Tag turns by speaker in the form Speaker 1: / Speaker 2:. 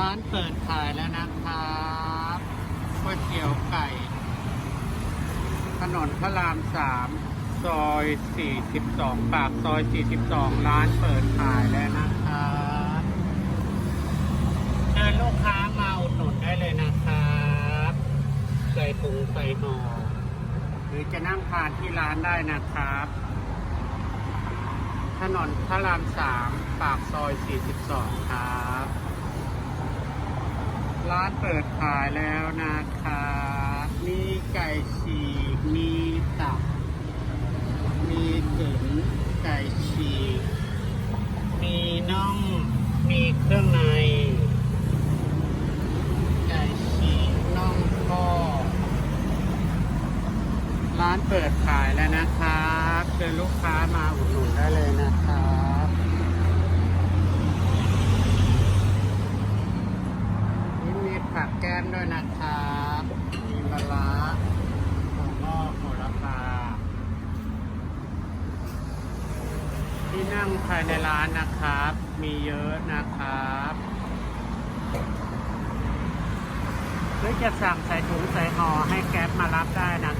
Speaker 1: ร้านเปิดขายแล้วนะครับก๋วยเตี๋ยวไก่ ถนนพระรามสามซอย 42 ปากซอย 42 ร้านเปิดขายแล้วนะครับเชิญลูกค้ามาอุดหนุนได้เลยนะครับใส่ถุงใส่ห่อหรือจะนั่งทานที่ร้านได้นะครับ ถนนพระรามสามปากซอย 42 ครับานเปิดขายแล้วนะครับมีไก่ฉีก มีตับ มีตุ๋นไก่ฉีก มีน่อง มีเครื่องใน ไก่ฉีกน่องก็ร้านเปิดขายแล้วนะครับเชิญลูกค้ามาอุดหนุนได้เลยนะครับ นี่มีผัก แก้มด้วยนะครับมีมะระถั่วงอกโหระพาที่นั่งภายในร้านนะครับ มีเยอะนะครับหรือจะสั่งใส่ถุงใส่ห่อให้แก๊ปมารับได้นะครับ